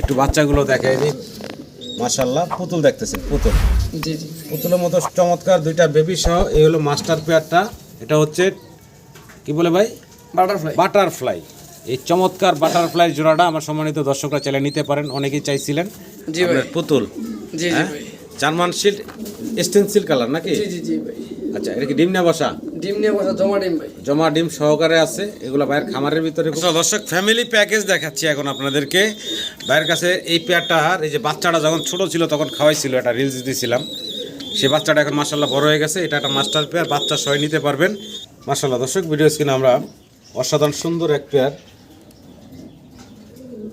একটু বাচ্চাগুলো দেখাই দিই। মাশাল্লাহ পুতুল দেখতেছেন পুতুল। জি জি। পুতুলের মতো চমৎকার দুইটা বেবি সহ এই হলো মাস্টার পেয়ারটা এটা হচ্ছে কি বলে ভাই? বাটারফ্লাই বাটারফ্লাই এই চমৎকার বাটারফ্লাই জোড়াটা আমার সম্মানিত দর্শকরা চাইলে নিতে পারেন অনেকেই চাইছিলেন। জি ভাই। পুতুল জি জি হ্যাঁ? জার্মান শিল্ড স্টেনসিল কালার নাকি? জি জি জি ভাই। আচ্ছা এটা কি ডিম না বসা? ডিম নিয়ে বসা জমা ডিম ভাই। জমা ডিম সহকারে আছে এগুলো ভাইয়ের খামারের ভিতরে আচ্ছা, দর্শক ফ্যামিলি প্যাকেজ দেখাচ্ছি এখন আপনাদেরকে। ভাইয়ের কাছে এই পেয়ারটা আর এই যে বাচ্চাটা যখন ছোট ছিল তখন খাওয়াইছিল এটা রিলস দিয়েছিলাম সে বাচ্চাটা এখন মাসাল্লাহ বড় হয়ে গেছে এটা একটা মাস্টার পেয়ার বাচ্চা সহ নিতে পারবেন। মাসাল্লাহ দর্শক ভিডিও স্ক্রিনে আমরা অসাধারণ সুন্দর এক পেয়ার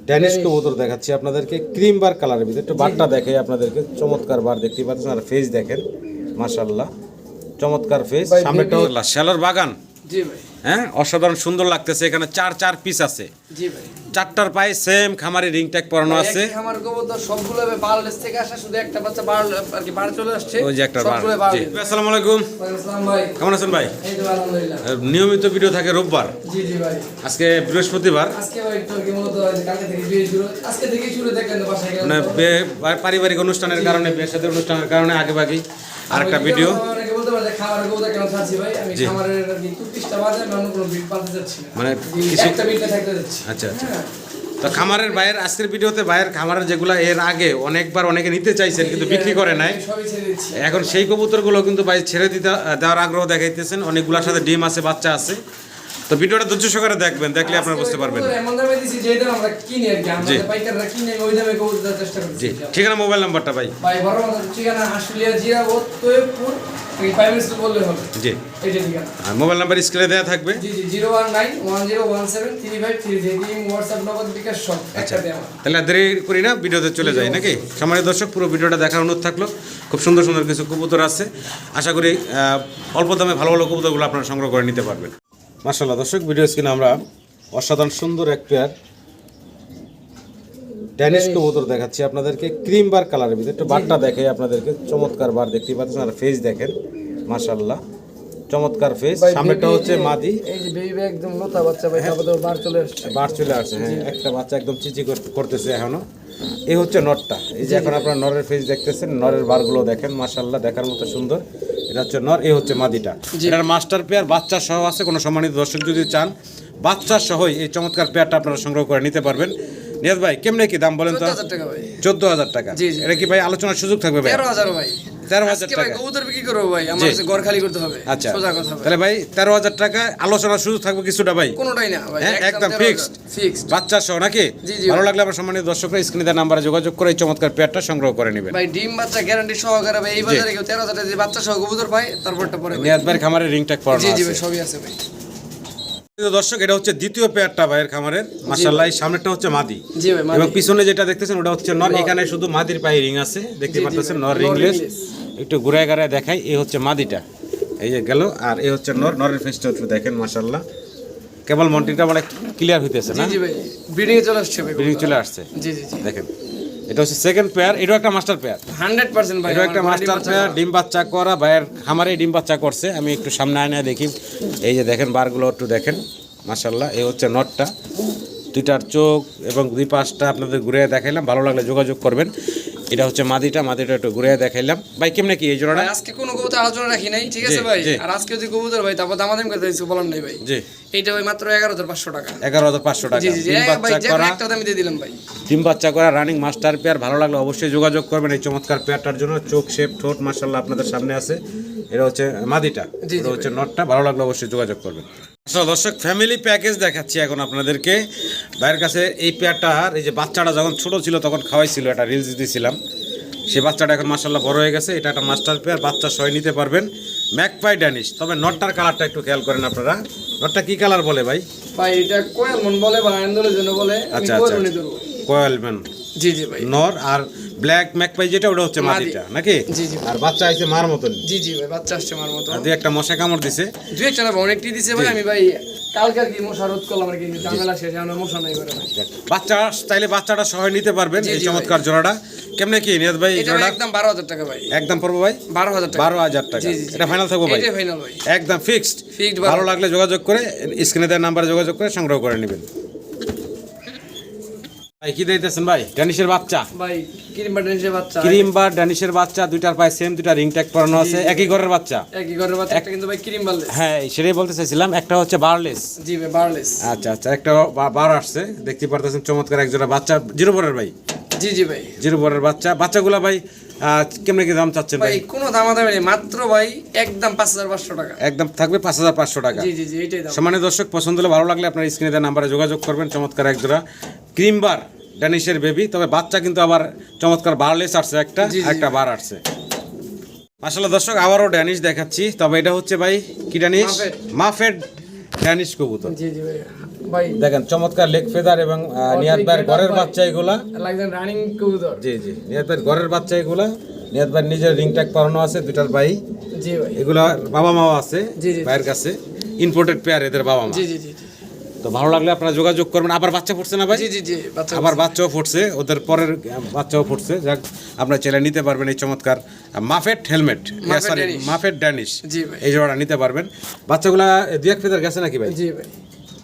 ড্যানিশ কবুতর দেখাচ্ছি আপনাদেরকে ক্রিম বার কালারের ভিতরে। একটু বারটা দেখে আপনাদেরকে চমৎকার বার দেখতে পাচ্ছেন আর ফেস দেখেন মাসাল্লাহ চমৎকার ফেস সামনেটা শ্যালোর বাগান। জি ভাই। হ্যাঁ অসাধারণ সুন্দর লাগতেছে এখানে চার চার পিস আছে। জি ভাই। চারটার পায়ে সেম খামারে রিং ট্যাগ পরানো আছে। আমার কবুতর সবগুলো বাংলাদেশ থেকে আসা শুধু একটা বাচ্চা বার আর কি বার চলে আসছে। ওই যে একটা বার। জি। আসসালামু আলাইকুম। আসসালাম ভাই। কেমন আছেন ভাই? এই তো আলহামদুলিল্লাহ। নিয়মিত ভিডিও থাকে রোববার। জি জি ভাই। আজকে বৃহস্পতিবার। আজকে ভাই একটু কি মূলত কালকে থেকে বিয়ে শুরু আজকে থেকে শুরু দেখলেন তো বাসায় মানে পারিবারিক অনুষ্ঠানের কারণে বিয়ের সাথে অনুষ্ঠানের কারণে আগে ভাগেই আরেকটা ভিডিও যে খামারের কবুতর কেন ছাড়ছি ভাই? আমি খামারের আর বাজে আমি অন্য কোনো বিট পালতে যাচ্ছি মানে কিছু- একটা বিটটা থাকতে যাচ্ছি। আচ্ছা আচ্ছা। হ্যাঁ। তো খামারের বাইরের আজকের ভিডিওতে বাইরের খামারের যেগুলো এর আগে অনেকবার অনেকে নিতে চাইছেন কিন্তু বিক্রি করে নাই। এখন সেই কবুতরগুলো কিন্তু ভাই ছেড়ে দিতে দেওয়ার আগ্রহ দেখাইতেছেন। অনেকগুলোর সাথে ডিম আছে বাচ্চা আছে। তো ভিডিওটা ধৈর্য সহকারে দেখবেন দেখলে আপনারা বুঝতে পারবেন। জি। ঠিকানা মোবাইল নাম্বারটা ভাই। জি। আর মোবাইল নাম্বার স্ক্রিনে দেওয়া থাকবে। আচ্ছা তাহলে দেরি করি না ভিডিওতে চলে যাই নাকি? সম্মানিত দর্শক পুরো ভিডিওটা দেখার অনুরোধ থাকল। খুব সুন্দর সুন্দর কিছু কবুতর আছে আশা করি অল্প দামে ভালো ভালো কবুতরগুলো আপনারা সংগ্রহ করে নিতে পারবেন। মার্শাল্লাহ দর্শক ভিডিও স্ক্রিনে আমরা অসাধারণ সুন্দর এক পেয়ার ড্যানিশ কবুতর দেখাচ্ছি আপনাদেরকে ক্রিম বার কালারের ভিতরে। একটু বারটা দেখে আপনাদেরকে চমৎকার বার দেখতে পাচ্ছেন আর ফেস দেখেন মার্শাল্লাহ চমৎকার ফেস সামনেটা হচ্ছে মাদি। এই যে বেবি একদম লোতা বাচ্চা ভাই তারপর তো বার চলে আসছে। বার চলে আসছে হ্যাঁ। একটা বাচ্চা একদম চিচি করতেছে এখনও। এই হচ্ছে নরটা এই যে এখন আপনার নরের ফেস দেখতেছেন নরের বারগুলো দেখেন মাশাল্লাহ দেখার মতো সুন্দর। এটা হচ্ছে নর এই হচ্ছে মাদিটা। এটার মাস্টার পেয়ার বাচ্চা সহ আছে কোনো সম্মানিত দর্শক যদি চান বাচ্চা সহই এই চমৎকার পেয়ারটা আপনারা সংগ্রহ করে নিতে পারবেন। নিয়াজ ভাই কেমনে কি দাম বলেন তো? চোদ্দ হাজার টাকা ভাই। চোদ্দ হাজার টাকা। জি, জি। এটা কি ভাই আলোচনার সুযোগ থাকবে ভাই? ভাই। তেরো হাজার ভাই তেরো হাজার আজকে ভাই টাকা। কবুতর বিক্রি করব ভাই আমার ঘর খালি করতে হবে আচ্ছা। সোজা কথা তাহলে ভাই তেরো হাজার টাকা আলোচনার সুযোগ থাকবে কিছুটা ভাই। কোনোটাই না ভাই হ্যাঁ, একদম fixed। ফিক্সড বাচ্চা সহ নাকি? জি, জি, ভালো লাগলে আমার সম্মানিত দর্শকরা স্ক্রিনে দেওয়া নাম্বারে যোগাযোগ করে এই চমৎকার পেয়ারটা সংগ্রহ করে নেবেন। ভাই ডিম বাচ্চা গ্যারান্টি সহকারে ভাই এই বাজারে কেউ তেরো হাজার টাকা বাচ্চা সহ কবুতর পায় তারপরটা পরে ভাই। নিয়াদ ভাইয়ের খামারে রিং ট্যাগ পরানো জি জি সবই আছে ভাই। দর্শক এটা হচ্ছে দ্বিতীয় পেয়ারটা ভাইয়ের খামারের। মাশাআল্লাহ এই সামনেরটা হচ্ছে মাদি। এবং পিছনে যেটা দেখতেছেন ওটা হচ্ছে নর। এখানে শুধু মাদির পায়ে রিং আছে দেখতে পাচ্ছেন নর রিংলেস একটু ঘুরায় গাড়ায় দেখাই এই হচ্ছে মাদিটা। এই যে গেল আর এই হচ্ছে নর। নরের ফেসটা একটু দেখেন মাশাআল্লাহ। কেবল মন্টিটা মানে ক্লিয়ার হইতেছে না? জি জি ভাই। ব্রিডিং চলে আসছে চলে আসছে। জি জি জি। দেখেন। এটা হচ্ছে সেকেন্ড পেয়ার এটাও একটা মাস্টার পেয়ার হান্ড্রেড পার্সেন্ট ভাই এটা একটা মাস্টার বাচ্চা পেয়ার করা। ডিম বাচ্চা করা ভাইয়ের খামারে ডিম বাচ্চা করছে আমি একটু সামনে আয়না দেখি। এই যে দেখেন বারগুলো একটু দেখেন মাশাল্লাহ এই হচ্ছে নটটা। দুইটার চোখ এবং দুই পাশটা আপনাদের ঘুরে দেখাইলাম ভালো লাগলে যোগাযোগ করবেন। এটা হচ্ছে মাদিটা মাদিটা একটু ঘুরে দেখাইলাম। ভাই কেমনে কি এই জোড়াটা? আজকে কোনো কবুতর আলোচনা রাখি নাই ঠিক আছে ভাই? আর আজকে যদি কবুতর ভাই তারপর দামাদাম করতে কিছু বলার নাই ভাই। জি। এইটা ভাই মাত্র এগারো হাজার পাঁচশো টাকা। এগারো হাজার পাঁচশো টাকা। জি জি ভাই যে করা। একটা দামি দিয়ে দিলাম ভাই। ডিম বাচ্চা করা রানিং মাস্টার পেয়ার ভালো লাগলে অবশ্যই যোগাযোগ করবেন এই চমৎকার পেয়ারটার জন্য। চোখ শেপ ঠোঁট মাসাল্লাহ আপনাদের সামনে আছে। এটা হচ্ছে মাদিটা। এটা হচ্ছে নটটা ভালো লাগলে অবশ্যই যোগাযোগ করবেন। দর্শক ফ্যামিলি প্যাকেজ দেখাচ্ছি এখন আপনাদেরকে। ভাইয়ের কাছে এই পেয়ারটা আর এই যে বাচ্চাটা যখন ছোট ছিল তখন খাওয়াইছিল একটা রিলস দিয়েছিলাম সে বাচ্চাটা এখন মাসাল্লাহ বড় হয়ে গেছে এটা একটা মাস্টার পেয়ার বাচ্চা সহ নিতে পারবেন। ম্যাকপাই ড্যানিশ তবে নটটার কালারটা একটু খেয়াল করেন আপনারা। নটটা কি কালার বলে ভাই? ভাই এটা কোয়েল মন বলে বা আন্দোলনের জন্য বলে আচ্ছা আচ্ছা মনে ধরবো। কোয়েল ম্যান জি জি ভাই। নর আর ব্ল্যাক ম্যাকপাই যেটা ওটা হচ্ছে মাদি। মাদিটা নাকি? জি, জি। আর বাচ্চা আইছে মার মতন জি জি ভাই বাচ্চা আসছে আমার মতো আর দুই একটা মশা কামড় দিছে। দুই একটা না ভাই, অনেকটি দিছে ভাই আমি ভাই কালকে কি মশা রোধ করলাম আর কি ঝামেলা শেষ আমরা মশা নাই করে বাচ্চা চাইলে বাচ্চাটা সহ নিতে পারবেন এই চমৎকার জোড়াটা। কেমনে কি নিয়াদ ভাই এটা জোড়াটা? একদম বারো হাজার টাকা ভাই। একদম পড়ব ভাই? বারো হাজার টাকা। বারো হাজার টাকা। এটা ফাইনাল থাকব ভাই? এটাই ফাইনাল ভাই। একদম ফিক্সড Fixed ভালো লাগলে যোগাযোগ করে স্ক্রিনে দেওয়ার নাম্বারে যোগাযোগ করে সংগ্রহ করে নেবেন। ভাই কি দিতেছেন ভাই? ড্যানিশের বাচ্চা। ভাই ক্রিম বাটার হিসেবে বাচ্চা। ক্রিম বা ড্যানিশের বাচ্চা দুইটার পায়ে সেম দুইটা রিং ট্যাগ পরানো আছে। একই ঘরের বাচ্চা? একই ঘরের বাচ্চা একটা কিন্তু ভাই ক্রিম বাড়লে হ্যাঁ সেটাই বলতে চাইছিলাম একটা হচ্ছে বারলেস জি ভাই বাড়লেস আচ্ছা আচ্ছা একটা বার আসছে। দেখতে পারতেছেন চমৎকার একজোড়া বাচ্চা জিরো বরের ভাই। জি জি ভাই। জিরো বরের বাচ্চা। বাচ্চাগুলা ভাই কেমনে কি দাম চাচ্ছেন ভাই কোনো দামাদামি নেই মাত্র ভাই একদম পাঁচ হাজার পাঁচশো টাকা। একদম থাকবে পাঁচ হাজার পাঁচশো টাকা। জি জি জি এটাই দাম। সমানে দর্শক পছন্দ হলে ভালো লাগলে আপনার স্ক্রিনে দেওয়া নাম্বারে যোগাযোগ করবেন। চমৎকার একজোড়া ক্রিম বার ড্যানিশের বেবি। তবে বাচ্চা কিন্তু আবার চমৎকার বারলেস আসছে একটা। একটা বার আসছে। আসলে দর্শক আবারও ড্যানিশ দেখাচ্ছি। তবে এটা হচ্ছে ভাই কি ড্যানিশ? মাফেড। ড্যানিশ কবুতর। জি জি ভাই দেখেন চমৎকার লেগ ফেদার এবং নিয়াদ ভাইয়ের ঘরের বাচ্চা এগুলা রানিং কবুতর জি জি নিয়াদ ভাইয়ের ঘরের বাচ্চা এগুলা নিয়াদ ভাইয়ের নিজের রিং ট্যাগ পরানো আছে দুটার ভাই। জি ভাই। এগুলা বাবা মাও আছে। ভাইয়ের কাছে। ইম্পোর্টেড পেয়ার এদের বাবা মা। জি জি জি জি। তো ভালো লাগলে আপনারা যোগাযোগ করবেন। আবার বাচ্চা ফুটছে না ভাই? জি জি জি আবার বাচ্চাও ফুটছে ওদের পরের বাচ্চাও ফুটছে। যাক আপনারা ছেলে নিতে পারবেন এই চমৎকার muffed helmet sorry Danish. Muffed Danish জি এই জোড়াটা নিতে পারবেন। বাচ্চাগুলা দুই এক ফেদার গেছে নাকি ভাই? জি ভাই।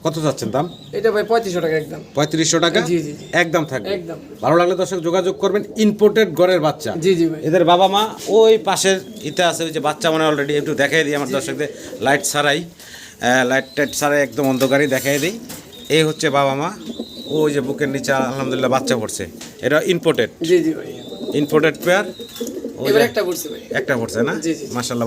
কত চাচ্ছেন দাম? এটা ভাই পঁয়ত্রিশশো টাকা একদম। পঁয়ত্রিশশো টাকা? জি, জি। একদম থাকবে। একদম। ভালো লাগলে দর্শক যোগাযোগ করবেন ইম্পোর্টেড ঘরের বাচ্চা। জি জি এদের বাবা মা ওই পাশের ইতে আছে ওই যে বাচ্চা মানে অলরেডি একটু দেখাই দিই আমার দর্শকদের। লাইট ছাড়াই লাইট টাইট ছাড়াই একদম অন্ধকারই দেখাই দিই। এই হচ্ছে বাবা মা ওই যে বুকের নিচে আলহামদুলিল্লাহ বাচ্চা পড়ছে। এটা ইম্পোর্টেড জি জি ভাই। ইম্পোর্টেড পেয়ার এবার একটা করছে ভাই একটা পড়ছে না।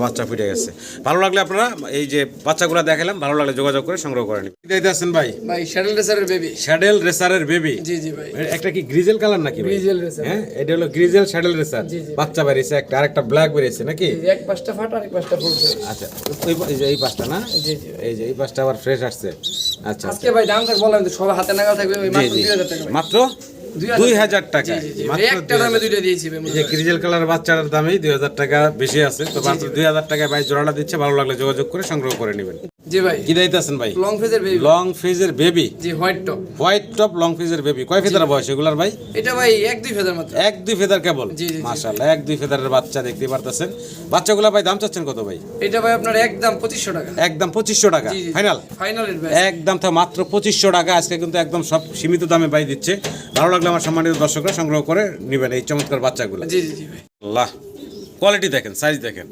বাচ্চা ফুটে গেছে। ভালো লাগলে আপনারা এই যে বাচ্চাগুলো দেখালাম ভালো লাগলে যোগাযোগ করে সংগ্রহ করে নিন। দিতে আছেন ভাই? ভাই শ্যাডেল রেসারের বেবি শ্যাডেল রেসারের বেবি জি জি ভাই। একটা কি গ্রিজেল কালার নাকি গ্রিজেল রেসার হ্যাঁ এটা হলো গ্রিজেল শ্যাডেল রেসার। বাচ্চা বেরিয়েছে একটা আরেকটা ব্ল্যাক বেরিয়েছে নাকি? এক পাঁচটা ফাটা আরেক পাঁচটা ফুলছে আচ্ছা ওই যে এই পাঁচটা না? জি জি। এই যে এই পাঁচটা আবার ফ্রেশ আসছে। আচ্ছা আজকে ভাই দাম বললাম সবার হাতে নাগাল থাকবে ওই মাত্র জি। দুই হাজার টাকা মাত্র? দুই হাজার টাকা। একটা দামে দুইটা দিয়েছি যে ক্রিজেল কালার বাচ্চার দামেই দুই হাজার টাকা বেশি আছে। তো মাত্র দুই হাজার টাকায় ভাই জোড়াটা দিচ্ছে ভালো লাগলে যোগাযোগ করে সংগ্রহ করে নেবেন। জি ভাই। কি দিতেছেন ভাই? লং ফেজের বেবি লং বেবি জি white top white top long baby কয় ফেদার বয়স এগুলার ভাই? এটা ভাই এক দুই মাত্র। এক দুই ফেদার কেবল। মাশাআল্লাহ এক দুই ফেদারের বাচ্চা দেখতে পারতেছেন। বাচ্চাগুলা ভাই দাম চাচ্ছেন কত ভাই? এটা ভাই আপনার একদম টাকা। একদম টাকা। ফাইনাল ফাইনাল ভাই একদম তো মাত্র টাকা। আজকে কিন্তু একদম সব সীমিত দামে বাই দিচ্ছে। ভালো লাগলে আমার সম্মানিত দর্শকরা সংগ্রহ করে নেবেন এই চমৎকার বাচ্চাগুলো। জি জি জি ভাই। আল্লাহ। কোয়ালিটি দেখেন সাইজ দেখেন।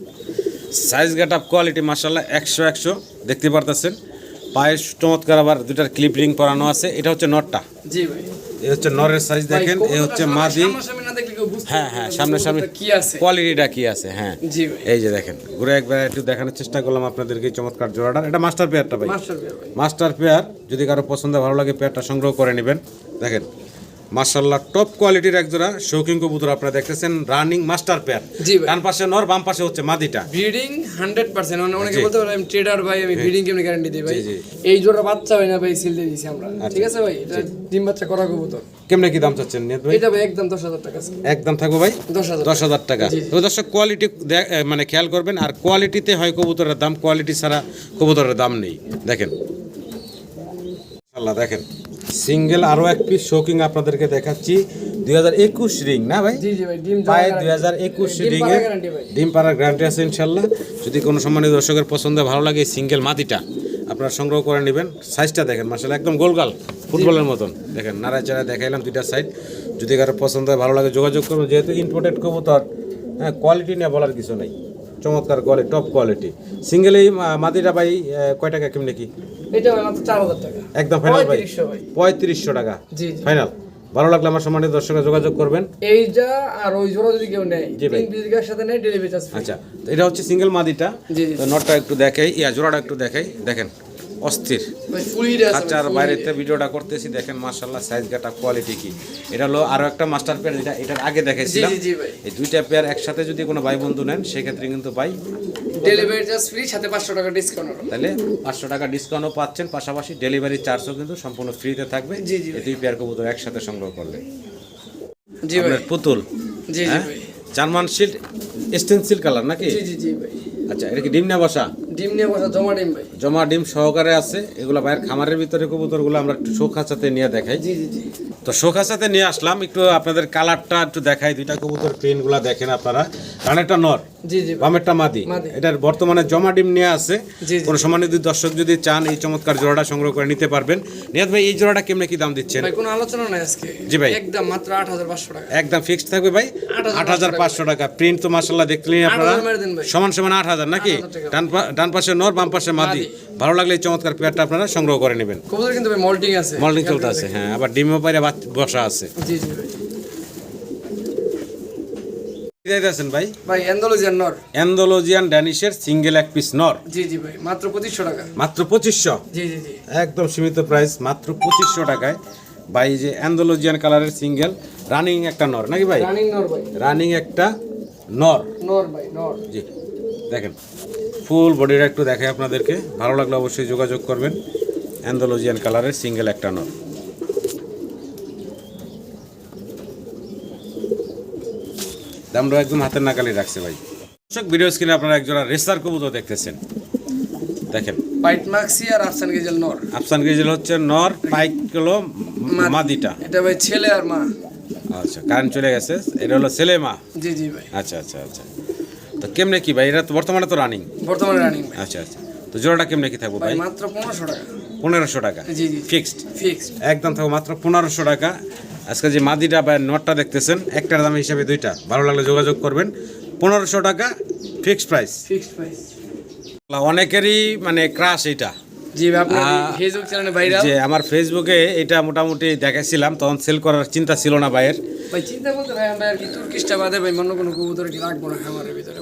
সাইজ গেট আপ কোয়ালিটি মার্শাল্লাহ একশো একশো দেখতে পারতেছেন। পায়ে চমৎকার আবার দুটার ক্লিপ রিং পরানো আছে। এটা হচ্ছে নটটা। জি ভাই। এই হচ্ছে নরের সাইজ দেখেন এই হচ্ছে মাদি। হ্যাঁ হ্যাঁ সামনে সামনে কি আছে। কোয়ালিটিটা কি আছে হ্যাঁ। জি এই যে দেখেন ঘুরে একবার একটু দেখানোর চেষ্টা করলাম আপনাদেরকে চমৎকার জোড়াটা। এটা মাস্টার পেয়ারটা ভাই। মাস্টার পেয়ার যদি কারও পছন্দ ভালো লাগে পেয়ারটা সংগ্রহ করে নেবেন। দেখেন মার্শাল্লাহ টপ কোয়ালিটির একজোড়া শৌখিন কবুতর আপনারা দেখতেছেন রানিং মাস্টার পেয়ার। ডান পাশে নর বাম পাশে হচ্ছে মাদিটা। ব্রিডিং হান্ড্রেড পার্সেন্ট অনেকে বলতে পারে আমি ট্রেডার ভাই আমি ব্রিডিং কেমনি গ্যারান্টি দিই ভাই। এই জোড়া বাচ্চা হয় না ভাই সিল দিয়ে দিয়েছি আমরা। ঠিক আছে ভাই? এটা ডিম বাচ্চা করা কবুতর। কেমনে কি দাম চাচ্ছেন নিয়ত ভাই? এটা ভাই একদম দশ হাজার টাকা আছে। একদম থাকব ভাই? দশ হাজার দশ হাজার টাকা। জি, জি। তো দর্শক কোয়ালিটি মানে খেয়াল করবেন আর কোয়ালিটিতে হয় কবুতরের দাম কোয়ালিটি ছাড়া কবুতরের দাম নেই। দেখেন। আল্লাহ দেখেন। সিঙ্গেল আরও এক পিস শোকিং আপনাদেরকে দেখাচ্ছি। দুই হাজার একুশ রিং না ভাই? ভাই দুই হাজার একুশ রিং এর ডিম পাড়ার গ্যারান্টি আছে ইনশাল্লাহ। যদি কোনো সম্মানিত দর্শকের পছন্দ ভালো লাগে সিঙ্গেল মাটিটা আপনারা সংগ্রহ করে নেবেন। সাইজটা দেখেন মার্শাল একদম গোলগাল ফুটবলের মতন। দেখেন নাড়ায় চাড়ায় দেখাইলাম দুইটা সাইড যদি কারও পছন্দ হয় ভালো লাগে যোগাযোগ করবেন যেহেতু ইম্পোর্টেড কবুতর হ্যাঁ কোয়ালিটি নিয়ে বলার কিছু নেই। চমৎকার কোয়ালিটি টপ কোয়ালিটি সিঙ্গেল এই মাদিটা ভাই কয় টাকা কেমনি কি এটা মাত্র চার হাজার টাকা। একদম ফাইনাল ভাই। পঁয়ত্রিশশো টাকা। জি জি। ফাইনাল ভালো লাগলে আমার সম্মানিত দর্শকরা যোগাযোগ করবেন। এই যা আর ওই জোড়া যদি কেউ নেয়। তিন বিঘার সাথে নেয় ডেলিভারি চার্জ আচ্ছা তো এটা হচ্ছে সিঙ্গেল মাদিটা। জি, জি। তো নটটা একটু দেখাই ইয়া জোড়াটা একটু দেখাই। দেখেন। অস্থির। আছে আচ্ছা আর বাইরেতে ভিডিওটা করতেছি দেখেন মাশাল্লাহ সাইজ গাটা কোয়ালিটি কি। এটা হলো আরও একটা মাস্টার পেয়ার যেটা এটার আগে ভাই। এই দুইটা পেয়ার একসাথে যদি কোনো ভাই বন্ধু নেন সেক্ষেত্রে কিন্তু ভাই ডেলিভারি চার্জ ফ্রি সাথে পাঁচশো টাকা ডিসকাউন্ট তাহলে পাঁচশো টাকা ডিসকাউন্টও পাচ্ছেন পাশাপাশি ডেলিভারি চার্জও কিন্তু সম্পূর্ণ ফ্রিতে থাকবে। এই দুই পেয়ার কবুতর একসাথে সংগ্রহ করলে। জি ভাই। পুতুল জি জি হ্যাঁ? জার্মান শিল্ড স্টেনসিল কালার নাকি? জি জি জি ভাই। আচ্ছা এটা কি ডিম না বসা? ডিম নিয়ে বসা জমা ডিম ভাই। জমা ডিম সহকারে আছে এগুলো বাইরের খামারের ভিতরে কবুতরগুলো আমরা একটু শোক খাঁচাতে নিয়ে দেখাই। জি জি জি। তো তো নিয়ে আসলাম একটু আপনাদের কালারটা একটু দেখাই দুইটা কবুতর প্রিন্টগুলো দেখেন আপনারা। কারণ একটা নর জি জি বামেরটা মাদি। মাদি। এটার বর্তমানে জমা ডিম নিয়ে আছে। জি, জি। সময় যদি দর্শক যদি চান এই চমৎকার জোড়াটা সংগ্রহ করে নিতে পারবেন। নিয়াদ ভাই এই জোড়াটা কেমনে কি দাম দিচ্ছেন? ভাই কোনো আলোচনা নাই আজকে। জি ভাই। একদম মাত্র টাকা। ফিক্সড থাকবে ভাই? আট হাজার পাঁচশো টাকা। প্রিন্ট তো দেখলেন আপনারা 8,000। সমান সমান আট হাজার নাকি? ডান ডান পাশে নর বাম পাশে মাদি। ভালো লাগলে এই চমৎকার পেয়ারটা আপনারা সংগ্রহ করে নেবেন। কবুতর কিন্তু মল্টিং আছে। মল্টিং চলতে আছে হ্যাঁ আবার ডিমও পাইরে বসা আছে। জি জি ভাই। ভাই? ভাই অ্যান্ডালুজিয়ান নর। অ্যান্ডোলজিয়ান ড্যানিশের সিঙ্গেল এক পিস নর। জি জি ভাই মাত্র পঁচিশশো টাকা। মাত্র পঁচিশশো? জি জি জি। একদম সীমিত প্রাইস মাত্র টাকায়। ভাই যে অ্যান্ডোলজিয়ান কালারের সিঙ্গেল রানিং একটা নর নাকি ভাই? রানিং নর ভাই। রানিং একটা নর। নর ভাই নর। জি দেখেন। ফুল বডিটা একটু দেখে আপনাদেরকে। ভালো লাগলে অবশ্যই যোগাযোগ করবেন। অ্যান্ডোলজিয়ান কালারের সিঙ্গেল একটা নর দামটা একদম হাতের নাকালি রাখছে ভাই। দর্শক ভিডিও স্ক্রিনে আপনারা একজোড়া রেসার কবুতর দেখতেছেন। দেখেন। পাইট মাক্সি আর আফসান গেজেল নর আফসান গেজিল হচ্ছে নর পাইক হলো মাদিটা এটা ভাই ছেলে আর মা। আচ্ছা কারেন্ট চলে গেছে। এটা হলো ছেলে মা? জি জি ভাই। আচ্ছা আচ্ছা আচ্ছা। তো কেমনে কি ভাই? এটা তো বর্তমানে তো রানিং বর্তমানে রানিং আচ্ছা আচ্ছা। তো জোড়াটা কেমনে কি থাকব ভাই মাত্র পনেরোশো টাকা। পনেরোশো টাকা। জি জি ফিক্সড ফিক্সড একদম থাকব মাত্র পনেরোশো টাকা। আজকে যে মাদিটা বা নটটা দেখতেছেন একটার দাম হিসাবে দুইটা। ভালো লাগলে যোগাযোগ করবেন। পনেরোশো টাকা ফিক্সড প্রাইস ফিক্সড প্রাইস অনেকেরই মানে ক্রাশ এটা যে আমার ফেসবুকে এটা মোটামুটি দেখাইছিলাম তখন সেল করার চিন্তা ছিল না ভাইয়ের।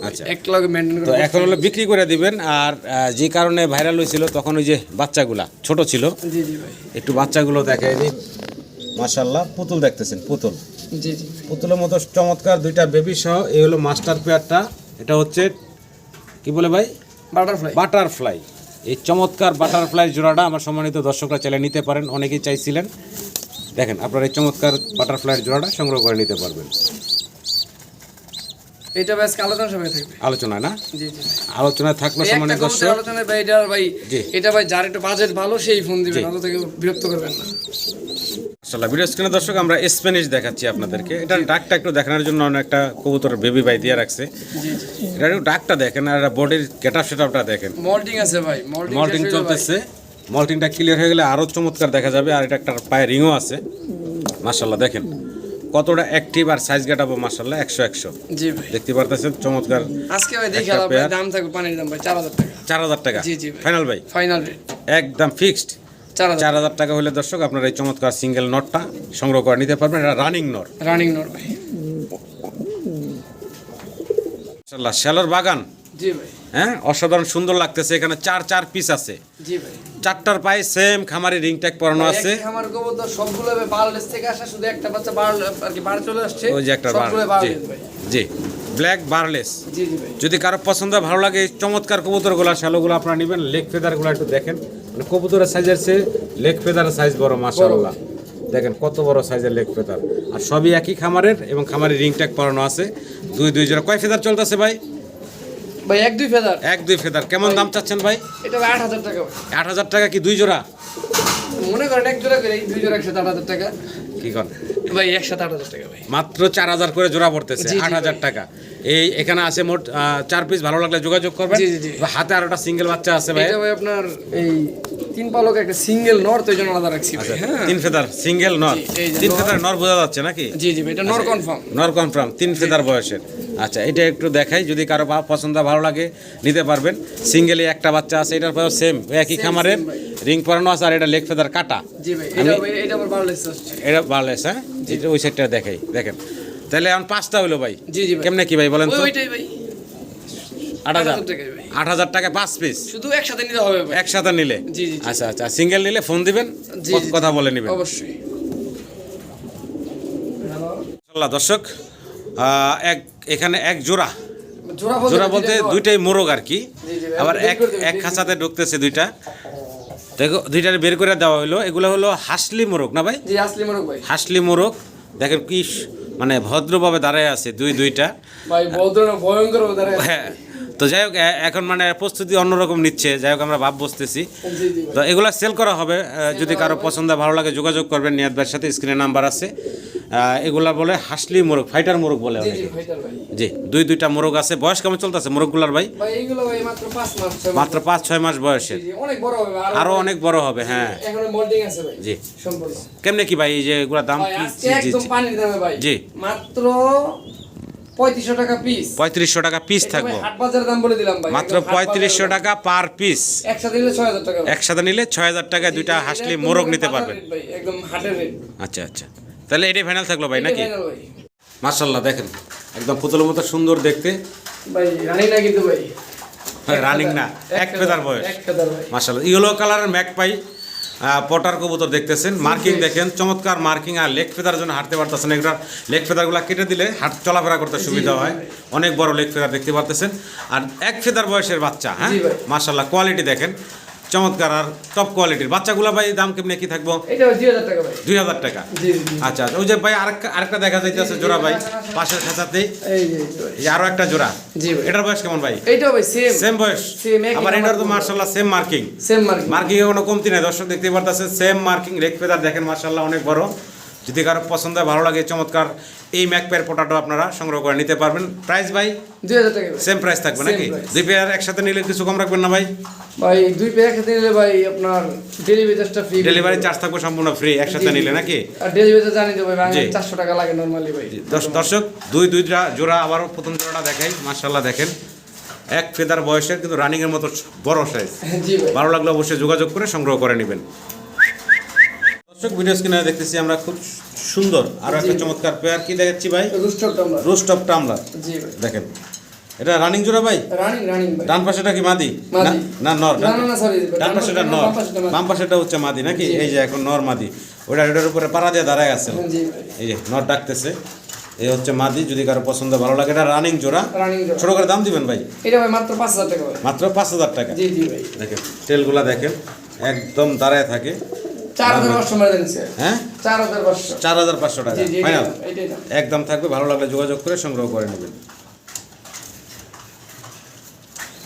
আচ্ছা। এখন হলো বিক্রি করে দিবেন আর যে কারণে ভাইরাল হয়েছিল তখন ওই যে বাচ্চাগুলা ছোট ছিল। একটু বাচ্চাগুলো দেখে মাশাল্লাহ পুতুল দেখতেছেন পুতুল। পুতুলের মতো চমৎকার দুইটা বেবি সহ এই হলো মাস্টার পেয়ারটা এটা হচ্ছে কি বলে ভাই? বাটারফ্লাই বাটারফ্লাই এই চমৎকার বাটারফ্লাই জোড়াটা আমার সম্মানিত দর্শকরা চাইলে নিতে পারেন অনেকেই চাইছিলেন। দেখেন আপনারা এই চমৎকার বাটারফ্লাই জোড়াটা সংগ্রহ করে নিতে পারবেন। এটা ভাই আজকে আলোচনা সবাই থাকবে? আলোচনায় না? জি জি। আলোচনায় থাকল দর্শক। ভাই এটা ভাই জি। এটা ভাই যার একটু বাজেট ভালো সেই ফোন দিবেন। অত থেকে বিরক্ত করবেন না। মাশাআল্লাহ ভিডিও স্ক্রিনে দর্শক আমরা স্প্যানিশ দেখাচ্ছি আপনাদেরকে। এটা ডাকটা একটু দেখানোর জন্য অনেকটা কবুতর বেবি ভাই দিয়ে রাখছে। এটা একটু ডাকটা দেখেন আর বডির গেটআপ সেটআপটা দেখেন। মল্টিং আছে ভাই মল্টিং চলতেছে। মল্টিংটা ক্লিয়ার হয়ে গেলে আরও চমৎকার দেখা যাবে আর এটা একটা পায়ে রিংও আছে। মাশাল্লাহ দেখেন। কতটা অ্যাক্টিভ আর সাইজ গেটাবো মাশাল্লাহ একশো একশো। দেখতে পারতেছেন চমৎকার আজকে ভাই দেখে একটা। দাম থাকবে পানির দাম ভাই চার হাজার টাকা। চার হাজার টাকা। জি, জি ফাইনাল ভাই। ফাইনাল একদম ফিক্সড চার হাজার। টাকা হলে দর্শক আপনারা এই চমৎকার সিঙ্গেল নটটা সংগ্রহ করে নিতে পারবেন। এটা রানিং নট। রানিং নোট ভাই। মাশাল্লাহ শ্যালোর বাগান। জি ভাই। হ্যাঁ অসাধারণ সুন্দর লাগতেছে এখানে চার চার পিস আছে। জি ভাই। চারটার পায়ে সেম খামারি রিং ট্যাগ পরানো আছে। কবুতর সবগুলো বারলেস থেকে আসা শুধু একটা বাচ্চা বার আর কি বার চলে আসছে। ওই যে একটা বার জি। জি ব্ল্যাক বারলেস যদি কারও পছন্দ ভালো লাগে এই চমৎকার কবুতরগুলো শ্যালোগুলো আপনারা নেবেন লেগ ফেদারগুলো একটু দেখেন। মানে কবুতরের সাইজের চেয়ে লেগ ফেদারের সাইজ বড় মাশাআল্লাহ। দেখেন কত বড় সাইজের লেগ ফেদার আর সবই একই খামারের এবং খামারের রিং ট্যাক পরানো আছে। দুই দুই জোড়া। কয় ফেদার চলতেছে ভাই? ভাই এক দুই ফেদার এক দুই ফেদার কেমন দাম চাচ্ছেন ভাই? এটা আট হাজার টাকা। আট হাজার টাকা কি দুই জোড়া? মনে করেন এক জোড়া করে এই দুই জোড়া একশো আট হাজার টাকা। কি কন? ভাই একসাথে আট হাজার টাকা ভাই। মাত্র চার হাজার করে জোড়া পড়তেছে আট হাজার। টাকা। এই এখানে আছে মোট চার পিস ভালো লাগলে যোগাযোগ করবেন। হাতে আর একটা সিঙ্গেল বাচ্চা আছে ভাই। এটা ভাই আপনার এই তিন পালক একটা সিঙ্গেল নর তো জন্য আলাদা রাখছি ভাই হ্যাঁ। তিন ফেদার সিঙ্গেল নর। তিন ফেদার নর বোঝা যাচ্ছে নাকি? জি জি এটা নর কনফার্ম নর কনফার্ম তিন ফেদার বয়সের। আচ্ছা এটা একটু দেখাই যদি কারও পছন্দ ভালো লাগে নিতে পারবেন। সিঙ্গেলে একটা বাচ্চা আছে এটার পর সেম একই খামারের। রিং পরানো আছে আর এটা লেগ ফেদার কাটা। এটা বারলেস হ্যাঁ? এটা ওই সাইডটা দেখাই দেখেন। তাহলে এখন পাঁচটা হলো ভাই। কেমনে কি ভাই বলেন তো? আট হাজার। 8,000 টাকায় ভাই। আট হাজার টাকা পাঁচ পিস শুধু একসাথে নিতে হবে একসাথে নিলে। আচ্ছা আচ্ছা। সিঙ্গেল নিলে ফোন দিবেন কথা বলে নেবেন। অবশ্যই। দর্শক এক এখানে এক জোড়া। জোড়া বলতে দুইটাই মোরগ আর কি। আবার এক এক খাঁচাতে ঢুকতেছে দুইটা। দেখো দুইটারে বের করে দেওয়া হলো। এগুলো হলো হাসলি মোরগ না ভাই? জি মোরগ ভাই। হাসলি মোরগ। দেখেন কি মানে ভদ্রভাবে দাঁড়ায় আছে দুই দুইটা। ভাই ভদ্র না ভয়ঙ্কর দাঁড়ায় হ্যাঁ। তো যাই হোক এখন মানে প্রস্তুতি অন্যরকম নিচ্ছে। যাই হোক আমরা ভাব বসতেছি তো এগুলো সেল করা হবে যদি কারও পছন্দ ভালো লাগে যোগাযোগ করবেন নিয়াদ ভাইয়ের সাথে স্ক্রিনে নাম্বার আছে। এগুলা বলে হাসলি মোরগ ফাইটার মোরগ বলে জি অনেকে। জি দুই দুইটা মোরগ আছে। বয়স কেমন চলতেছে মোরগগুলার ভাই? মাত্র পাঁচ ছয় মাস। বয়সের। জি, জি, অনেক বড় হবে আরও অনেক বড় হবে হ্যাঁ। জি। কেমনে কি ভাই এই যে এগুলা দাম কি? জি, জি। মাত্র পঁয়ত্রিশশো টাকা পিস পঁয়ত্রিশশো টাকা পিস থাকব। হাট বাজার দাম বলে দিলাম ভাই। মাত্র পঁয়ত্রিশশো টাকা পার পিস একসাথে নিলে ছয় হাজার টাকা। একসাথে নিলে ছয় হাজার টাকায় দুইটা হাসলি মোরগ নিতে পারবেন। একদম হাটের রেট আচ্ছা আচ্ছা। তাহলে এটাই ফাইনাল থাকল ভাই নাকি। মার্শাল্লাহ দেখেন। একদম পুতুলের মতো সুন্দর দেখতে। ভাই রানি না কিন্তু ভাই। রানিং না। এক ফেদার বয়স। মার্শাল্লাহ ইয়েলো কালারের ম্যাক পাই। পটার কবুতর দেখতেছেন। মার্কিং দেখেন চমৎকার মার্কিং আর লেগ ফেদার জন্য হাঁটতে পারতেছেন। এগুলো লেগ ফেদারগুলো কেটে দিলে হাঁট চলাফেরা করতে সুবিধা হয়। অনেক বড় লেগ ফেদার দেখতে পারতেছেন। আর এক ফেদার বয়সের বাচ্চা হ্যাঁ? মার্শাল্লাহ কোয়ালিটি দেখেন। চমৎকার আর টপ কোয়ালিটির বাচ্চাগুলো ভাই দাম কেমনে কি থাকব? দুই হাজার টাকা আচ্ছা আচ্ছা ওই যে ভাই আরেকটা দেখা যাইতেছে জোড়া ভাই পাশের যে আরও একটা জোড়া। এটার বয়স কেমন ভাই? সেম সেম বয়স। আবার এটার তো মার্শাল্লাহ সেম মার্কিং সেম মার্কিং এ কোনো কমতি নাই। দর্শক দেখতে পারতেছে সেম মার্কিং রেক ফেদার দেখেন মার্শাল্লাহ অনেক বড়। যদি কারও পছন্দ হয় ভালো লাগে চমৎকার। এই ম্যাকপের পোটাটো আপনারা সংগ্রহ করে নিতে পারবেন। প্রাইস ভাই? দুই হাজার টাকা সেম প্রাইস থাকবে নাকি. দুই পেয়ার একসাথে নিলে কিছু কম রাখবেন না ভাই? ভাই দুই পেয়ার খেতে নিলে ভাই আপনার ডেলিভারি চার্জটা ফ্রি ডেলিভারি চার্জ থাকবে সম্পূর্ণ ফ্রি একসাথে নিলে নাকি? আর ডেলিভারি চার্জ জানি তো ভাই। চারশো টাকা লাগে নর্মালি ভাই। দর্শক দুই দুইটা জোড়া আবারও প্রথম জোড়াটা দেখাই মার্শাল্লাহ দেখেন। এক ফেদার বয়সের কিন্তু রানিং এর মতো বড় সাইজ জি ভাই। ভালো লাগলে অবশ্যই যোগাযোগ করে সংগ্রহ করে নেবেন। দর্শক ভিডিও স্ক্রিনে দেখতেছি আমরা খুব সুন্দর আরও একটা চমৎকার পেয়ার কি দেখাচ্ছি ভাই? রুস্টকটা আমরা রোস্ট অফ টামলার জি ভাই। দেখেন। এটা রানিং জোড়া ভাই? রানিং রানিং ভাই। ডান পাশেটা কি মাদি। না না নর না, না, sorry, ডান পাশেটা নর। বাম পাশেটা হচ্ছে মাদি নাকি? এই যে এখন নর মাদি। ওটা ওটার উপরে পাড়া দিয়ে দাঁড়ায় আছে। এই যে নর ডাকতেছে। এই হচ্ছে মাদি যদি কারও পছন্দ ভালো লাগে এটা রানিং জোড়া। ছোট করে দাম দিবেন ভাই? এটা ভাই মাত্র পাঁচ হাজার টাকা মাত্র পাঁচ হাজার টাকা? জি জি ভাই। দেখেন তেলগুলা দেখেন একদম দাঁড়ায় থাকে। চার হাজার পাঁচশো হ্যাঁ? পাঁচশো। টাকা। ফাইনাল একদম থাকবে ভালো লাগলে যোগাযোগ করে সংগ্রহ করে নেবেন।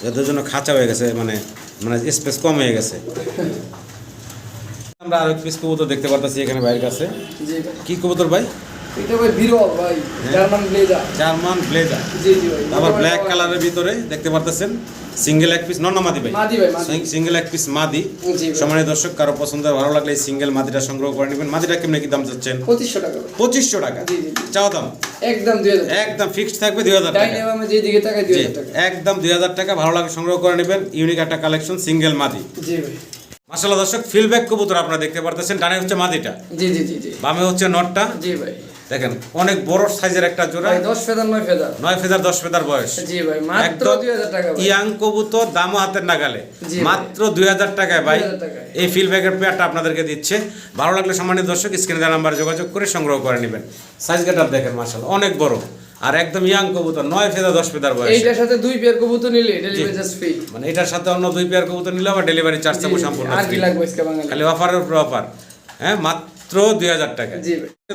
এদের জন্য খাঁচা হয়ে গেছে মানে মানে স্পেস কম হয়ে গেছে। আমরা আরও পিস কবুতর দেখতে পারতেছি এখানে বাইরের কাছে। কি কবুতর ভাই? এটা ভাই বিরল ভাই জার্মান ব্লেজার। German blazer. জি জি ভাই। আবার ব্ল্যাক কালারের ভিতরে দেখতে পারতেছেন সিঙ্গেল এক পিস মাদি ভাই? মাদি ভাই সিঙ্গেল এক পিস মাদি। দর্শক কারও পছন্দ হয়, ভালো লাগলে সিঙ্গেল মাদিটা সংগ্রহ করে নেবেন। মাদিটা কেমনি কি দাম চাচ্ছেন টাকা ভাই। পঁচিশশো টাকা। জি, জি, জি। দাম? একদম ফিক্সড থাকবে টাকা। একদম ভালো লাগে সংগ্রহ করে নেবেন। ইউনিক একটা কালেকশন সিঙ্গেল মাদি। জি ভাই। মাসাল্লাহ দর্শক ফিলব্যাক কবুতর আপনারা দেখতে পারতেছেন। ডানে হচ্ছে মাদিটা। জি জি জি। বামে হচ্ছে নটটা। জি ভাই। দেখেন অনেক বড় সাইজের একটা জোড়া। দশ ফেদার নয় ফেদার। নয় ফেদার দশ ফেদার বয়স। জি ভাই মাত্র দুই হাজার টাকা ইয়াং কবুতর দামও হাতের নাগালে। মাত্র দুই হাজার টাকায় ভাই। 2000 টাকায়। এই ফিলব্যাকের পেয়ারটা আপনাদেরকে দিচ্ছে। ভালো লাগলে সম্মানিত দর্শক স্ক্রিনে দেওয়া নাম্বার যোগাযোগ করে সংগ্রহ করে নেবেন। সাইজ গেটার দেখেন মার্শাল অনেক বড়। আর একদম ইয়াং কবুতর নয় ফেদার দশ ফেদার বয়স। এইটার সাথে দুই পেয়ার কবুতর নিলে ডেলিভারি চার্জ ফ্রি মানে এটার সাথে অন্য দুই পেয়ার কবুতর নিলে আবার ডেলিভারি চার্জ থাকবে সম্পূর্ণ আর কি লাগবে আজকে বাঙালি খালি অফারের উপর অফার হ্যাঁ মাত্র দুই হাজার টাকা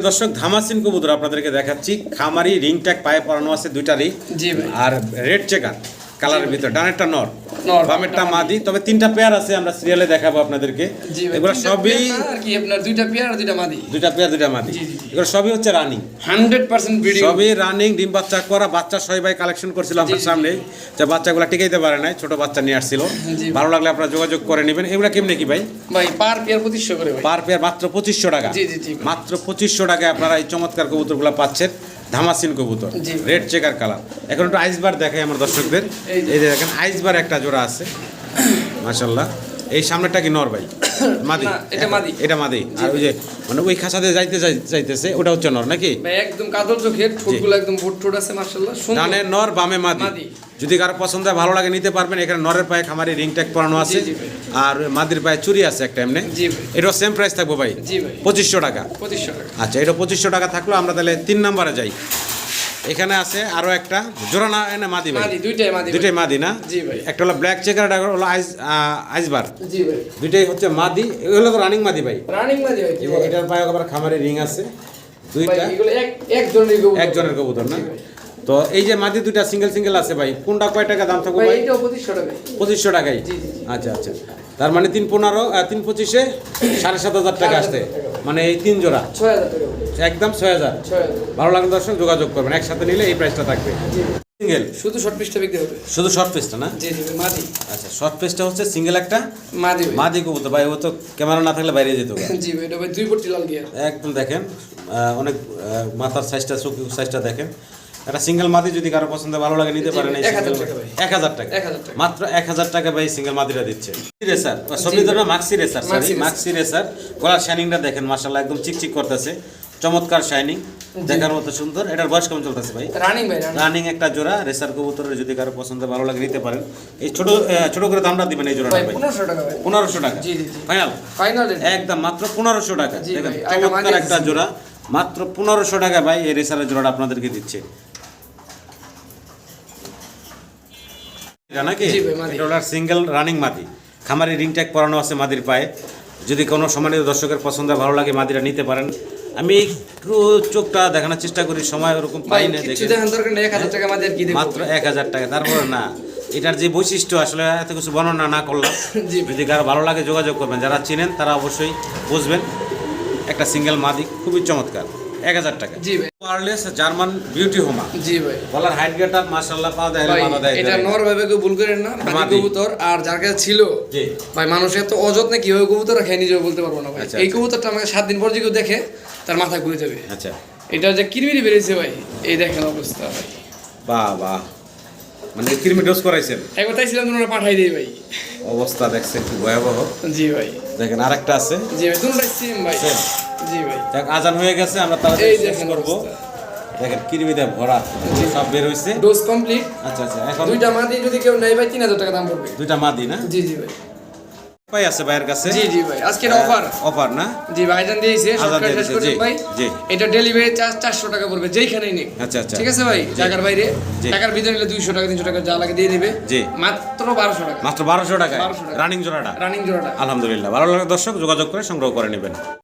দর্শক ধামাসিন কবুতর আপনাদেরকে দেখাচ্ছি। খামারি রিং ট্যাগ পায়ে পরানো আছে দুইটারই আর রেড চেকার। কালারের ভিতর। ডানেরটা নর। নর, বামেরটা মাদি। তবে তিনটা পেয়ার আছে আমরা সিরিয়ালে দেখাবো আপনাদেরকে। এগুলো সবই আর কি আপনার দুইটা পেয়ার আর দুইটা মাদি। দুইটা পেয়ার দুইটা মাদি। এগুলো সবই হচ্ছে রানিং হান্ড্রেড পার্সেন্ট ভিডিও সবই রানিং ডিম বাচ্চা করা। বাচ্চা সবাই ভাই কালেকশন করছিল আপনার সামনে যে বাচ্চাগুলো টিকাইতে পারে নাই ছোট বাচ্চা নিয়ে আসছিল। ভালো লাগলে আপনারা যোগাযোগ করে নেবেন। এগুলো কেমনে কি ভাই? ভাই পার পেয়ার পঁচিশশো করে ভাই। পার পেয়ার মাত্র পঁচিশশো টাকা। জি, জি, জি। মাত্র পঁচিশশো টাকায় আপনারা এই চমৎকার কবুতরগুলো পাচ্ছেন। ধামাসিন কবুতর। রেড চেকার কালার এখন একটু আইসবার দেখাই আমার দর্শকদের এই যে। দেখেন আইসবার একটা জোড়া আছে মাশাল্লাহ এই সামনেটা কি নর ভাই? মাদি। এটা মাদি। এটা মাদি। আর ওই যে মানে ওই খাসাতে যাইতে যাইতেছে ওটা হচ্ছে নর নাকি? ভাই একদম কাদর চোখের ঠোঁটগুলো একদম বোট ঠোঁট আছে সুন্দর। ডানে নর বামে মাদি। যদি কারও পছন্দ হয় ভালো লাগে নিতে পারবেন। এখানে নরের পায়ে খামারি রিং ট্যাগ পরানো আছে। আর মাদির পায়ে চুরি আছে একটা এমনি। এটাও সেম প্রাইস থাকব ভাই। জি ভাই। পঁচিশশো টাকা। পঁচিশশো টাকা। আচ্ছা এটা পঁচিশশো টাকা থাকল আমরা তাহলে তিন নম্বরে যাই। এখানে আছে আরও একটা। জোড়া না এনে মাদি ভাই। মাদি দুইটাই মাদি দুইটাই মাদি না? জি ভাই। একটা হলো ব্ল্যাক চেকার একটা হলো আইস আইসবার জি ভাই। দুইটাই হচ্ছে মাদি। এগুলো তো রানিং মাদি ভাই। রানিং মাদি ভাই এটার পায়ে আবার খামারে রিং আছে। দুইটা। এগুলো এক একজনের গরু একজনের কবুতর না? তো এই যে মাদি দুইটা সিঙ্গেল সিঙ্গেল আছে ভাই কোনটা কয় টাকা দাম থাকবে ভাই পঁচিশশো টাকা পঁচিশশো টাকাই জি, জি, জি। আচ্ছা আচ্ছা। তার মানে তিন পনেরো তিন পঁচিশে সাড়ে সাত হাজার টাকা আসতে মানে এই তিন জোড়া। ছয় হাজার টাকা। একদম ছয় হাজার। ভালো লাগলে দর্শক যোগাযোগ করবেন একসাথে নিলে এই প্রাইসটা থাকবে। সিঙ্গেল শুধু শর্ট পিসটা বিক্রি হবে। শুধু শর্ট পিসটা না? জি জি মাদি। আচ্ছা শর্ট পিসটা হচ্ছে সিঙ্গেল একটা? মাদি মাদি কবুতর ভাই ও তো ক্যামেরা না থাকলে বাইরে যেত। জি এটা ভাই দুই পট্টি লাল গিয়ার। একদম দেখেন অনেক মাথার সাইজটা সাইজটা দেখেন। একটা সিঙ্গেল মাদি যদি কারও পছন্দ ভালো লাগে নিতে পারেন এক হাজার টাকা। মাত্র এক হাজার টাকা ভাই সিঙ্গেল মাদিরা দিচ্ছে। রেসার সবই জি, ধরো maxi racer sorry maxi racer. গলার শাইনিংটা দেখেন মাশাআল্লাহ একদম চিকচিক করতেছে। চমৎকার শাইনিং দেখার মতো সুন্দর। এটার বয়স কেমন চলতেছে ভাই? রানিং ভাই রানিং একটা জোড়া রেসার কবুতরের যদি কারও পছন্দ ভালো লাগে নিতে পারেন। এই ছোট ছোট করে দামটা দিবেন এই জোড়াটা ভাই ভাই। পনেরোশো টাকা ভাই। পনেরোশো টাকা। জি, জি। ফাইনাল ফাইনাল একদম মাত্র পনেরোশো টাকা। দেখেন চমৎকার একটা জোড়া। মাত্র পনেরোশো টাকা ভাই এই রেসারের জোড়াটা আপনাদেরকে দিচ্ছে। এটা নাকি। এটা সিঙ্গেল রানিং মাদি। খামারি রিং ট্যাগ পরানো আছে মাদির পায়ে। যদি কোনো সম্মানিত দর্শকের পছন্দ ভালো লাগে মাদিরা নিতে পারেন। আমি একটু চোখটা দেখানোর চেষ্টা করি সময় ওরকম পাই না দেখে মাত্র এক হাজার টাকা তারপরে না এটার যে বৈশিষ্ট্য আসলে এত কিছু বর্ণনা না করলাম। যদি কারও ভালো লাগে যোগাযোগ করবেন যারা চিনেন তারা অবশ্যই বুঝবেন। একটা সিঙ্গেল মাদিক খুবই চমৎকার। এক হাজার টাকা। জি ভাই। ওয়ারলেস জার্মান বিউটি হোমা জি ভাই। বলার হাইট গেটার মাশাল্লাহ পা দেয় ভাই দেয় এটা নর ভাবে কেউ ভুল করেন না মাদি। মাদি কবুতর আর যার কাছে ছিল জি। ভাই মানুষ এত অযত্নে কীভাবে কবুতর রাখে নিজেও বলতে পারব না ভাই। আচ্ছা, এই আচ্ছা। কবুতরটা আমাকে সাত দিন পর যে কেউ দেখে তার মাথা ঘুরে যাবে। আচ্ছা। এটা যে কিরমিরি বেরিয়েছে ভাই এই দেখেন অবস্থা ভাই। বাহ বাহ মানে ডোজ করাইছেন? একবার তাইছিলাম তোমরা পাঠাই দিই ভাই। অবস্থা দেখছেন কি ভয়াবহ। জি ভাই। দেখেন আরেকটা আছে। জি ভাই দুটোটাই সেম ভাই? জি ভাই। আজান হয়ে গেছে আমরা তাড়াতাড়ি শেষ দেখেন করব। দেখেন কৃমিতে ভরা সব বের হইছে। ডোজ কমপ্লিট আচ্ছা আচ্ছা এখন দুইটা মাদি যদি কেউ নেয় ভাই তিন হাজার টাকা দাম পড়বে। দুইটা মাদি না? জি জি ভাই। পাই আছে ভাইয়ের কাছে? জি জি ভাই আজকের অফার। অফার না? জি ভাইজান দিয়েছে সরকার শেষ করে ভাই। জি। এটা ডেলিভারি চার্জ চারশো টাকা পড়বে যেইখানেই নিক। আচ্ছা আচ্ছা। ঠিক আছে ভাই? টাকার বাইরে। জি। টাকার ভিতরে নিলে দুইশো টাকা তিনশো টাকা যা লাগে দিয়ে দিবে। জি। মাত্র বারোশো টাকা। মাত্র বারোশো 1200 টাকা। রানিং জোড়াটা? রানিং জোড়াটা। আলহামদুলিল্লাহ। ভালো লাগে দর্শক যোগাযোগ করে সংগ্রহ করে নেবেন।